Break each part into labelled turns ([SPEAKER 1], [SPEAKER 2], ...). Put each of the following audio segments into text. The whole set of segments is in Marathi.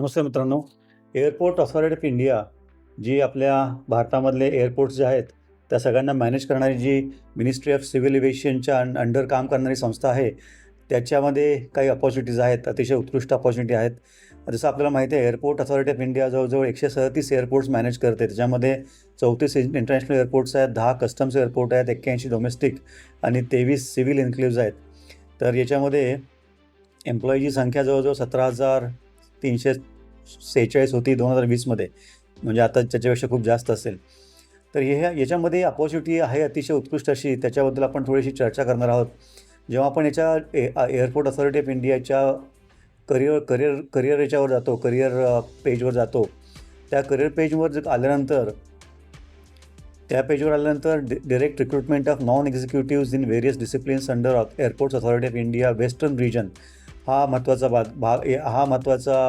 [SPEAKER 1] नमस्कार मित्रांनो. एअरपोर्ट ऑथॉरिटी ऑफ इंडिया जी आपल्या भारतामधले एअरपोर्ट्स जे आहेत त्या सगळ्यांना मॅनेज करणारी जी मिनिस्ट्री ऑफ सिव्हिल एव्हिएशनच्या अंडर काम करणारी संस्था आहे त्याच्यामध्ये काही अपॉर्च्युनिटीज आहेत अतिशय उत्कृष्ट अपॉर्च्युनिटी आहेत. जसं आपल्याला माहिती आहे एअरपोर्ट ऑथॉरिटी ऑफ इंडिया जवळजवळ एकशे सदतीस एअरपोर्ट्स मॅनेज करते. त्याच्यामध्ये चौतीस इंटरनॅशनल एअरपोर्ट्स आहेत दहा कस्टम्स एअरपोर्ट आहेत एक्क्याऐंशी डोमेस्टिक आणि तेवीस सिव्हिल इन्क्लूज आहेत. तर याच्यामध्ये एम्प्लॉईची संख्या जवळजवळ सतरा हजार तीनशे सेहेचाळीस होती दोन हजार वीसमध्ये. म्हणजे आता त्याच्यापेक्षा खूप जास्त असेल. तर हे याच्यामध्ये अपॉर्च्युनिटी आहे अतिशय उत्कृष्ट अशी. त्याच्याबद्दल आपण थोडीशी चर्चा करणार आहोत. जेव्हा आपण याच्या ए एअरपोर्ट अथॉरिटी ऑफ इंडियाच्या करिअर करिअर करिअर याच्यावर जातो करिअर पेजवर जातो त्या करिअर पेजवर आल्यानंतर त्या पेजवर आल्यानंतर direct recruitment of non executive in various disciplines under airports authority of India western region हा महत्त्वाचा भाग भाग हा महत्त्वाचा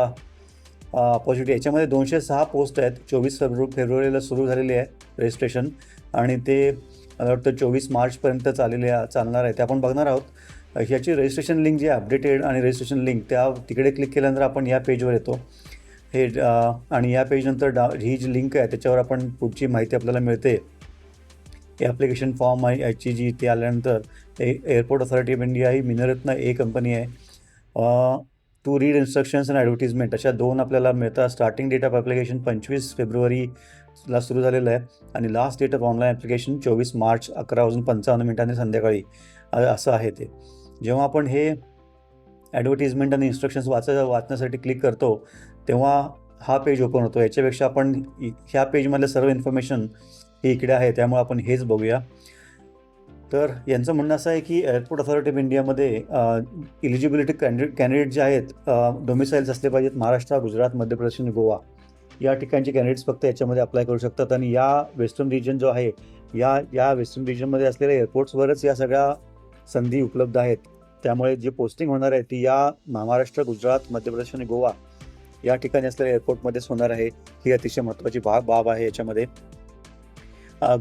[SPEAKER 1] अपॉर्च्युनिटी याच्यामध्ये दोनशे सहा पोस्ट आहेत. चोवीस फेब्रु फेब्रुवारीला सुरू झालेली आहे रजिस्ट्रेशन आणि ते मला वाटतं चोवीस मार्चपर्यंत चाललेले चालणार आहे. ते आपण बघणार आहोत. ह्याची रजिस्ट्रेशन लिंक जी आहे अपडेटेड आणि रजिस्ट्रेशन लिंक त्या तिकडे क्लिक केल्यानंतर आपण या पेजवर येतो. हे आणि या पेजनंतर डा ही जी लिंक आहे त्याच्यावर आपण पुढची माहिती आपल्याला मिळते. हे ॲप्लिकेशन फॉर्म आहे याची जी ती आल्यानंतर एअरपोर्ट ऑथॉरिटी ऑफ इंडिया ही मिनरत्न ए कंपनी आहे. To read instructions and advertisement अशा दोन आपल्याला मिळतात. स्टार्टिंग डेट ऑफ ॲप्लिकेशन पंचवीस फेब्रुवारीला सुरू झालेलं आहे. आणि last date of online application चोवीस मार्च अकरा वाजून पंचावन्न मिनिटांनी संध्याकाळी. असं आहे ते. जेव्हा आपण हे ॲडव्हर्टिजमेंट आणि इन्स्ट्रक्शन्स वाचा वाचण्यासाठी क्लिक करतो तेव्हा हा पेज ओपन होतो. याच्यापेक्षा आपण ह्या पेजमधल्या सर्व इन्फॉर्मेशन ही इकडे आहे. त्यामुळे आपण हेच बघूया. तर यांचं म्हणणं असं आहे की एअरपोर्ट ऑथॉरिटी ऑफ इंडियामध्ये इलिजिबिलिटी कॅन्डि कॅन्डिडेट जे आहेत डोमिसाईल्स असले पाहिजेत महाराष्ट्र गुजरात मध्य प्रदेश आणि गोवा. या ठिकाणचे कॅन्डिडेट्स फक्त याच्यामध्ये अप्लाय करू शकतात आणि या वेस्टर्न रिजन जो आहे या या वेस्टर्न रिजनमध्ये असलेल्या एअरपोर्ट्सवरच या सगळ्या संधी उपलब्ध आहेत. त्यामुळे जी पोस्टिंग होणार आहे ती या महाराष्ट्र गुजरात मध्य प्रदेश आणि गोवा या ठिकाणी असलेल्या एअरपोर्टमध्येच होणार आहे. ही अतिशय महत्त्वाची बाब बाब आहे याच्यामध्ये.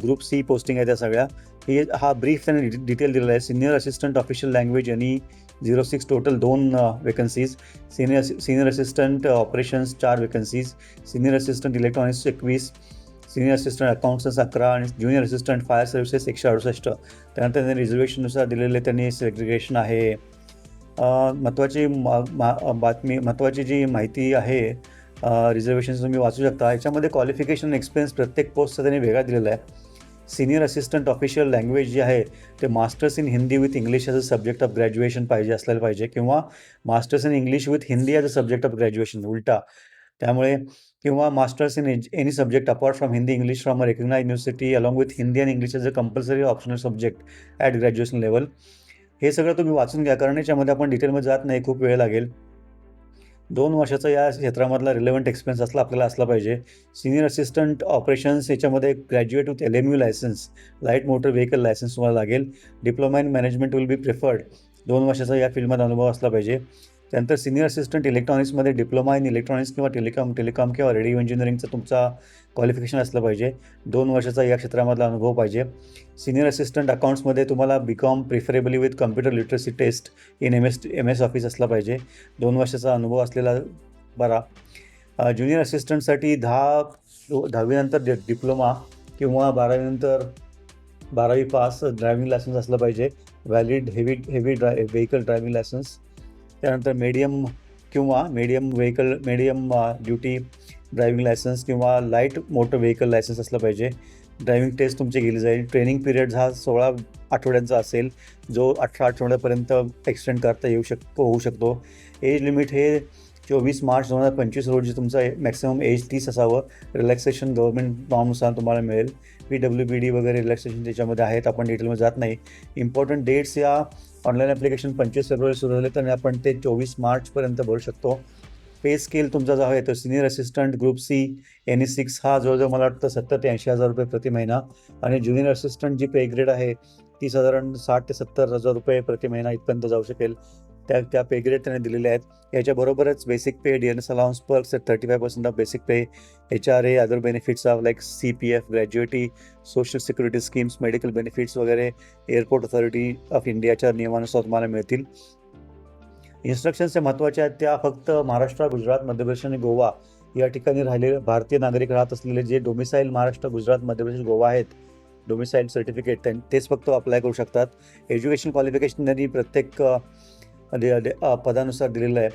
[SPEAKER 1] ग्रुप सी पोस्टिंग आहे त्या सगळ्या. हे हा ब्रीफ त्याने डिटेल दिलेला आहे. सिनियर असिस्टंट ऑफिशियल लँग्वेज आणि झिरो सिक्स टोटल दोन vacancies senior senior assistant operations चार वेकन्सीज सिनियर असिस्टंट इलेक्ट्रॉनिक्स एकवीस. सिनियर असिस्टंट अकाउंट्स अकरा आणि ज्युनियर असिस्टंट फायर सर्व्हिसेस एकशे अडुसष्ट. त्यानंतर त्यांनी रिझर्वेशननुसार दिलेले त्यांनी सेग्रिगेशन आहे. महत्त्वाची बातमी महत्त्वाची जी माहिती आहे रिझर्वेशन तुम्ही वाचू शकता. याच्यामध्ये क्वालिफिकेशन एक्सपिरियन्स प्रत्येक पोस्टचा त्यांनी वेगळा दिलेला आहे. सिनियर असिस्टंट ऑफिशियल लँग्वेज जे आहे ते masters in Hindi with English as a subject of graduation पाहिजे असलेलं पाहिजे किंवा masters in English with Hindi as a subject of graduation उलटा. त्यामुळे किंवा masters in any subject apart from Hindi English from a recognise university along with Hindi and English as a compulsory optional subject at graduation level हे सगळं तुम्ही वाचून घ्या कारण याच्यामध्ये आपण डिटेलमध्ये जात नाही खूप वेळ लागेल. दोन वर्षाचा या क्षेत्रामधला रिलेव्हंट एक्सपिरियन्स असला आपल्याला असला पाहिजे. सिनियर असिस्टंट ऑपरेशन्स याच्यामध्ये graduate with L M U licence light motor vehicle licence तुम्हाला लागेल. Diploma in management will be preferred दोन वर्षाचा या फील्डमध्ये अनुभव असला पाहिजे. त्यानंतर सिनियर असिस्टंट इलेक्ट्रॉनिक्समध्ये डिप्लोमा इन इलेक्ट्रॉनिक्स किंवा टेलिकॉम टेलिकॉम किंवा रेडिओ इंजिनिअरिंगचं तुमचा क्वालिफिकेशन असलं पाहिजे. दोन वर्षाचा या क्षेत्रामधला अनुभव पाहिजे. सिनियर असिस्टंट अकाउंट्समध्ये तुम्हाला B com preferably with computer literacy test in M S M S office असला पाहिजे. दोन वर्षाचा अनुभव असलेला बरा. ज्युनियर असिस्टंटसाठी दहा दहावीनंतर डि डिप्लोमा किंवा बारावीनंतर बारावी पास ड्रायव्हिंग लायसन्स असलं पाहिजे. Valid heavy heavy dry vehicle driving licence त्यानंतर मीडियम किंवा medium vehicle medium duty driving licence किंवा लाइट मोटर व्हेकल लायसन्स असलं पाहिजे. ड्रायव्हिंग टेस्ट तुमची गेली जाईल. ट्रेनिंग पिरियड हा सोळा आठवड्यांचा असेल जो अठरा आठवड्यापर्यंत एक्सटेंड करता येऊ शक होऊ शकतो. एज लिमिट हे चोवीस मार्च दोन हजार पंचवीस रोजी तुमचं मॅक्सिमम एज तीस असावं. रिलॅक्सेशन गव्हर्मेंट नॉर्मनुसार तुम्हाला मिळेल. पी डब्ल्यू बी डी वगैरे रिलॅक्सेशन त्याच्यामध्ये आहेत आपण डिटेलमध्ये जात नाही. इम्पॉर्टंट डेट्स या ऑनलाईन ॲप्लिकेशन पंचवीस फेब्रुवारी सुरू झाले तर आपण ते चोवीस मार्चपर्यंत भरू शकतो. पे स्केल तुमचा जो आहे तो senior assistant group C N E six हा जवळजवळ मला वाटतं सत्तर ते ऐंशी हजार रुपये प्रति महिना. आणि ज्युनियर असिस्टंट जी पे ग्रेड आहे ती साधारण साठ ते सत्तर हजार रुपये प्रति महिना इथपर्यंत जाऊ शकेल. त्या त्या पे ग्रेड त्याने दिलेले आहेत. याच्याबरोबरच basic pay D N S allowance perks thirty five percent of basic pay H R A other benefits of like C P F gratuity social security schemes medical benefits वगैरे एअरपोर्ट अथॉरिटी ऑफ इंडियाच्या नियमानुसार तुम्हाला मिळतील. इन्स्ट्रक्शन्स ज्या महत्त्वाच्या आहेत त्या फक्त महाराष्ट्र गुजरात मध्य प्रदेश आणि गोवा या ठिकाणी राहिलेले भारतीय नागरिक राहत असलेले जे डोमिसाईल महाराष्ट्र गुजरात मध्य प्रदेश गोवा आहेत डोमिसाईल सर्टिफिकेट तेच फक्त अप्लाय करू शकतात. एज्युकेशन क्वालिफिकेशन त्यांनी प्रत्येक दे- पदानुसार दिलेलं आहे.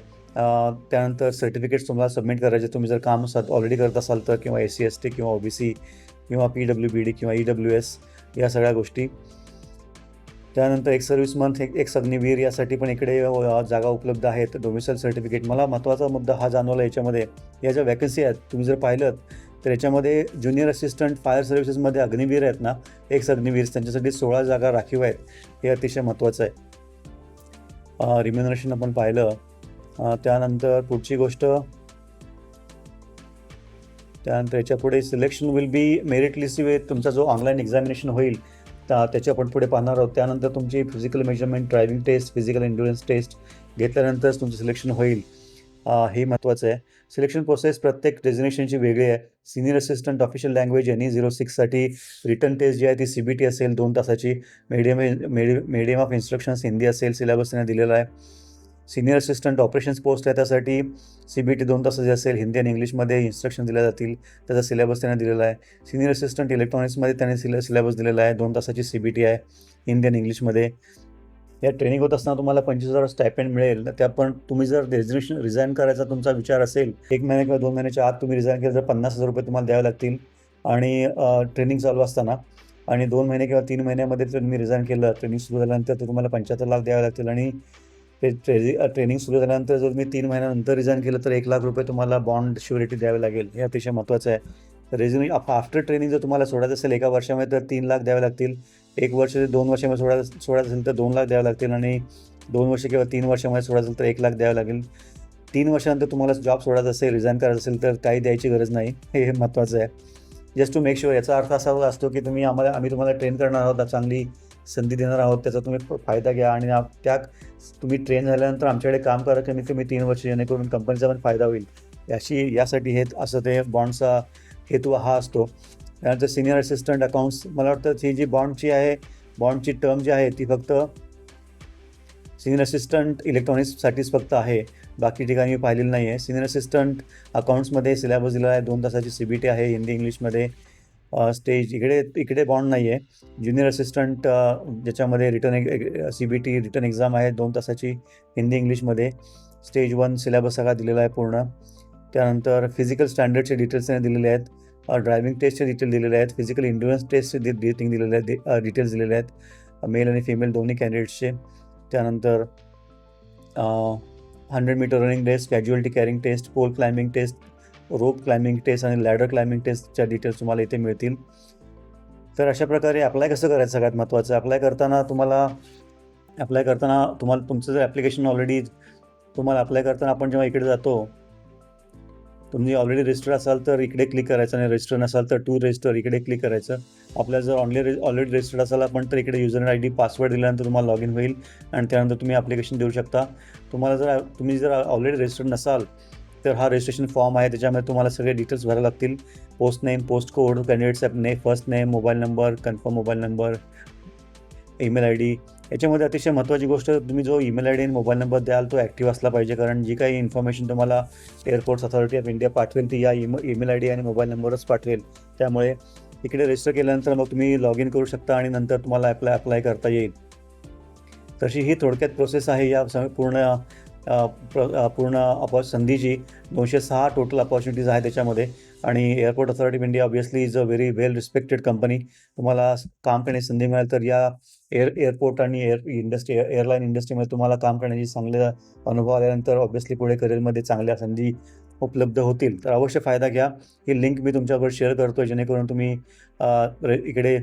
[SPEAKER 1] त्यानंतर सर्टिफिकेट्स तुम्हाला सबमिट करायचे. तुम्ही जर काम ऑलरेडी करत असाल तर किंवा एस सी एस टी किंवा ओ बी सी किंवा पी डब्ल्यू बी डी किंवा ई डब्ल्यू एस या सगळ्या गोष्टी. त्यानंतर एक सर्व्हिस मंथ एक एक अग्निवीर यासाठी पण इकडे जागा उपलब्ध आहेत. डोमिसाईल सर्टिफिकेट मला महत्त्वाचा मुद्दा हा जाणवला याच्यामध्ये. या ज्या वॅकन्सी आहेत तुम्ही जर पाहिलं तर याच्यामध्ये ज्युनियर असिस्टंट फायर सर्व्हिसेसमध्ये अग्निवीर आहेत ना एक्स अग्निवीर त्यांच्यासाठी सोळा जागा राखीव आहेत. हे अतिशय महत्त्वाचं आहे. रिम्युनरेशन आपण पाहिलं. त्यानंतर पुढची गोष्ट. त्यानंतर याच्यापुढे selection will be merit list with तुमचा जो ऑनलाईन एक्झामिनेशन होईल त्या त्याची आपण पुढे पाहणार आहोत. त्यानंतर तुमची physical measurement driving test physical endurance test घेतल्यानंतरच तुमचं सिलेक्शन होईल. हे महत्त्वाचं आहे. सिलेक्शन प्रोसेस प्रत्येक डेजिनेशनची वेगळी आहे. Senior assistant official language N E zero सिक्ससाठी written test जी आहे ती सी बी टी असेल दोन तासाची. Medium medium of instructions Hindi असेल सिलेबस त्यांना दिलेला आहे. सिनियर असिस्टंट ऑपरेशन्स पोस्ट आहे त्यासाठी. सी बी टी दोन तासाची असेल हिंदी आणि इंग्लिशमध्ये इन्स्ट्रक्शन दिल्या जातील त्याचा सिलेबस त्यांना दिलेला आहे. सिनियर असिस्टंट इलेक्ट्रॉनिक्समध्ये त्याने सिले सिलेबस दिलेला आहे दोन तासाची सी बी टी आहे हिंदी आणि इंग्लिशमध्ये या ट्रेनिंग होत असताना तुम्हाला पंचवीस हजार स्टायपेंड मिळेल. त्या पण तुम्ही जर रेझिग्नेशन रिझाईन करायचा तुमचा विचार असेल एक महिन्या किंवा दोन महिन्याच्या आत तुम्ही रिझाईन केलं तर पन्नास हजार रुपये तुम्हाला द्यावे लागतील. आणि ट्रेनिंग चालू असताना आणि दोन महिने किंवा तीन महिन्यामध्ये जर तुम्ही रिझाईन केलं ट्रेनिंग सुरू झाल्यानंतर तर तुम्हाला पंच्याहत्तर लाख द्यावे लागतील. आणि ते ट्रेनिंग सुरू झाल्यानंतर जर तुम्ही तीन महिन्यानंतर रिझाईन केलं तर एक लाख रुपये तुम्हाला बॉन्ड श्युरिटी द्यावी लागेल. हे अतिशय महत्त्वाचं आहे. रेझिन आफ्टर ट्रेनिंग जर तुम्हाला सोडायचं असेल एका वर्षामध्ये तर तीन लाख द्यावे लागतील. एक वर्ष दोन वर्षामध्ये सोडायचं सोडायचं असेल तर दोन लाख द्यावे लागतील. आणि दोन वर्ष किंवा तीन वर्षामध्ये सोडायचं असेल तर एक लाख द्यावे लागेल. तीन वर्षानंतर तुम्हाला जॉब सोडायचा असेल रिझाईन करायचं असेल तर काही द्यायची गरज नाही. हे हे महत्त्वाचं आहे. जस्ट टू मेक शुअर याचा अर्थ असा असतो की तुम्ही आम्हाला आम्ही तुम्हाला ट्रेन करणार आहोत चांगली संधी देणार आहोत त्याचा तुम्ही फायदा घ्या. आणि त्या तुम्ही ट्रेन झाल्यानंतर आमच्याकडे काम करा कमीत कमी तीन वर्ष जेणेकरून कंपनीचा पण फायदा होईल. याशी यासाठी हे असं ते बॉन्डचा हेतू हा असतो. त्यानंतर सिनियर असिस्टंट अकाउंट्स मला वाटतं ही जी बॉन्डची आहे बॉन्डची टर्म जी आहे ती फक्त सिनियर असिस्टंट इलेक्ट्रॉनिक्ससाठीच फक्त आहे. बाकी ठिकाणी मी पाहिलेलं नाही आहे सिनियर असिस्टंट अकाउंट्समध्ये सिलेबस दिलेला आहे. दोन तासाची सी बी टी आहे हिंदी इंग्लिशमध्ये स्टेज इकडे इकडे बॉन्ड नाही आहे ज्युनियर असिस्टंट ज्याच्यामध्ये written C B T written exam आहे दोन तासाची हिंदी इंग्लिशमध्ये स्टेज वन सिलेबस सगळा दिलेला आहे पूर्ण. त्यानंतर फिजिकल स्टँडर्डचे डिटेल्स त्यांनी दिलेले आहेत. ड्रायव्हिंग टेस्टचे डिटेल दिलेले आहेत. फिजिकल इंडुरन्स टेस्टचे डिटिंग दिलेले आहेत. डिटेल्स दिलेले आहेत. मेल आणि फिमेल दोन्ही कॅन्डिडेट्सचे त्यानंतर hundred metre running test casualty carrying test pole climbing test rope climbing test आणि लॅडर क्लाइम्बिंग टेस्टच्या डिटेल्स तुम्हाला इथे मिळतील. तर अशा प्रकारे अप्लाय कसं करायचं सगळ्यात महत्त्वाचं अप्लाय करताना तुम्हाला अप्लाय करताना तुम्हाला तुमचं जर ॲप्लिकेशन ऑलरेडी तुम्हाला अप्लाय करताना आपण जेव्हा इकडे जातो तुम्ही ऑलरेडी रजिस्टर असाल तर इकडे क्लिक करायचं आणि रजिस्टर नसाल तर टू रजिस्टर इकडे क्लिक करायचं. आपल्याला जर ऑनलाईन ऑलरेडी रजिस्टर्ड असाल आपण तर इकडे युजर आय डी पासवर्ड दिल्यानंतर तुम्हाला लॉग इन होईल आणि त्यानंतर तुम्ही ॲप्लिकेशन देऊ शकता. तुम्हाला जर तुम्ही जर ऑलरेडी रजिस्टर्ड नसाल तर हा रजिस्ट्रेशन फॉर्म आहे. त्याच्यामध्ये तुम्हाला सगळे डिटेल्स भरावे लागतील. Post name post code candidates ने first name mobile number confirm mobile number email I D याच्यामध्ये अतिशय महत्त्वाची गोष्ट तुम्ही जो ईमेल आय डी आणि मोबाईल नंबर द्याल तो ॲक्टिव्ह असला पाहिजे. कारण जी काही इन्फॉर्मेशन तुम्हाला एअरपोर्ट्स अथॉरिटी ऑफ इंडिया पाठवेल ती या ईम ईमेल आय डी आणि मोबाईल नंबरच पाठवेल. त्यामुळे इकडे रजिस्टर केल्यानंतर मग तुम्ही लॉग इन करू शकता आणि नंतर तुम्हाला अप्लाय अप्लाय करता येईल. तशी ही थोडक्यात प्रोसेस आहे या पूर्ण प्र- पूर्ण अपॉ संधीची. दोनशे सहा टोटल अपॉर्च्युनिटीज आहे त्याच्यामध्ये. आणि airport authority of India obviously is a very well respected company तुम्हाला काम करण्याची संधी मिळेल तर या एअर एअरपोर्ट आणि एअर इंडस्ट्री एअरलाईन इंडस्ट्रीमध्ये तुम्हाला काम करण्याची चांगले अनुभव आल्यानंतर ऑब्व्हियसली पुढे करिअरमध्ये चांगल्या संधी उपलब्ध होतील. तर अवश्य फायदा घ्या. ही लिंक मी तुमच्याबरोबर शेअर करतो जेणेकरून तुम्ही रे- इकडे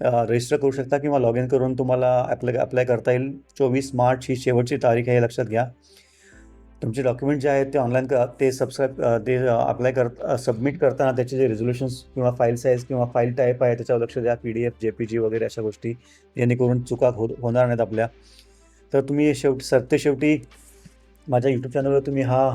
[SPEAKER 1] रजिस्टर करू शकता किंवा लॉग इन करून तुम्हाला अप्लाय अप्लाय करता येईल. चोवीस मार्च ही शेवटची तारीख आहे लक्षात घ्या. तुमचे डॉक्युमेंट जे आहेत ते ऑनलाईन क ते सबस्क्राईब ते अप्लाय कर सबमिट करताना त्याचे जे रेझोल्युशन्स किंवा फाईल साईज किंवा फाईल टाईप आहे त्याच्यावर लक्ष द्या. P D F J P G वगैरे अशा गोष्टी. जेणेकरून चुका हो होणार नाहीत आपल्या. तर तुम्ही शेवटी सरते शेवटी माझ्या यूट्यूब चॅनलवर तुम्ही हा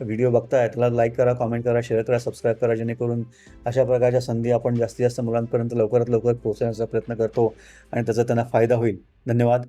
[SPEAKER 1] व्हिडिओ बघताय. त्याला लाईक करा कॉमेंट करा शेअर करा सबस्क्राईब करा. जेणेकरून अशा प्रकारच्या संधी आपण जास्तीत जास्त मुलांपर्यंत लवकरात लवकर पोहोचण्याचा प्रयत्न करतो आणि त्याचा त्यांना फायदा होईल. धन्यवाद.